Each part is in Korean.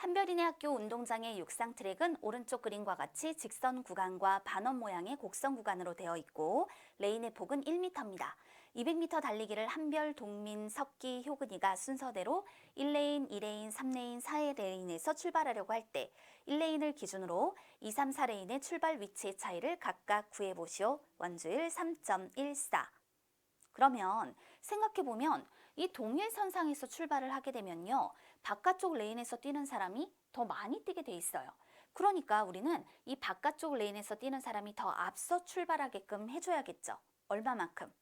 한별이네 학교 운동장의 육상 트랙은 오른쪽 그림과 같이 직선 구간과 반원 모양의 곡선 구간으로 되어 있고 레인의 폭은 1m입니다. 200m 달리기를 한별, 동민, 석기, 효근이가 순서대로 1레인, 2레인, 3레인, 4레인에서 출발하려고 할 때 1레인을 기준으로 2, 3, 4레인의 출발 위치의 차이를 각각 구해보시오. 원주일 3.14 그러면 생각해보면 이 동일선상에서 출발을 하게 되면요. 바깥쪽 레인에서 뛰는 사람이 더 많이 뛰게 돼 있어요. 그러니까 우리는 이 바깥쪽 레인에서 뛰는 사람이 더 앞서 출발하게끔 해줘야겠죠. 얼마만큼?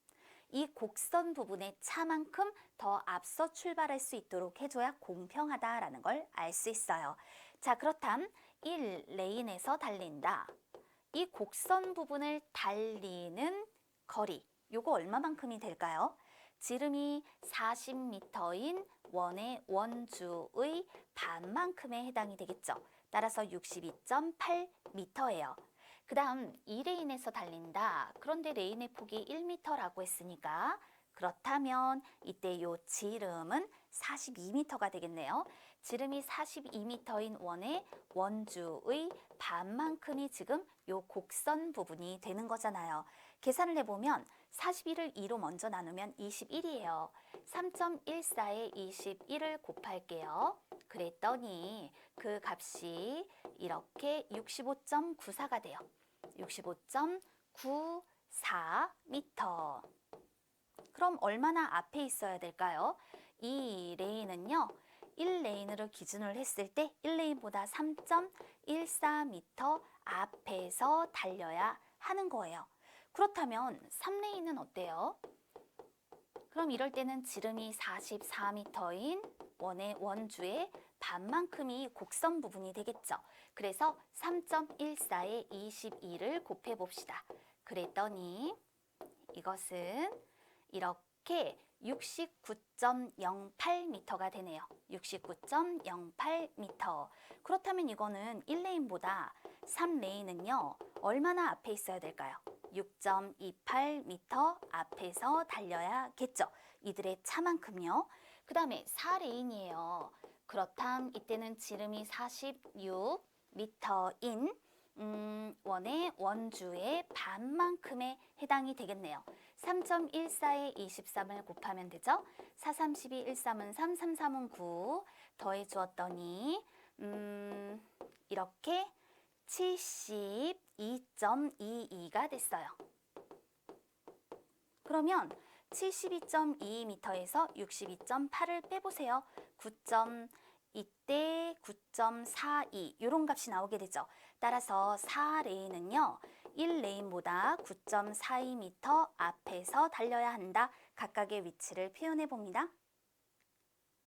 이 곡선 부분의 차만큼 더 앞서 출발할 수 있도록 해줘야 공평하다라는 걸 알 수 있어요. 자, 그렇담 1레인에서 달린다. 이 곡선 부분을 달리는 거리, 요거 얼마만큼이 될까요? 지름이 40m인 원의 원주의 반만큼에 해당이 되겠죠. 따라서 62.8m예요. 그 다음 2레인에서 달린다. 그런데 레인의 폭이 1m라고 했으니까 그렇다면 이때 요 지름은 42m가 되겠네요. 지름이 42m인 원의 원주의 반만큼이 지금 요 곡선 부분이 되는 거잖아요. 계산을 해보면 41을 2로 먼저 나누면 21이에요. 3.14에 21을 곱할게요. 그랬더니 그 값이 이렇게 65.94가 돼요. 65.94m. 그럼 얼마나 앞에 있어야 될까요? 이 레인은요. 1레인으로 기준을 했을 때 1레인보다 3.14m 앞에서 달려야 하는 거예요. 그렇다면 3레인은 어때요? 그럼 이럴 때는 지름이 44m인 원의 원주의 반만큼이 곡선 부분이 되겠죠. 그래서 3.14에 22를 곱해 봅시다. 그랬더니 이것은 이렇게 69.08m가 되네요. 69.08m. 그렇다면 이거는 1레인보다 3레인은요. 얼마나 앞에 있어야 될까요? 6.28m 앞에서 달려야겠죠. 이들의 차만큼요. 그 다음에 4레인이에요. 그렇담 이때는 지름이 46m인 음, 원의 원주의 반만큼에 해당이 되겠네요. 3.14에 23을 곱하면 되죠. 4, 3, 12, 1, 3은 3, 3, 3은 9 더해 주었더니 음, 이렇게 72.22가 됐어요. 그러면 72.22m에서 62.8을 빼보세요. 9. 이때 9.42 이런 값이 나오게 되죠. 따라서 4레인은요. 1레인보다 9.42m 앞에서 달려야 한다. 각각의 위치를 표현해 봅니다.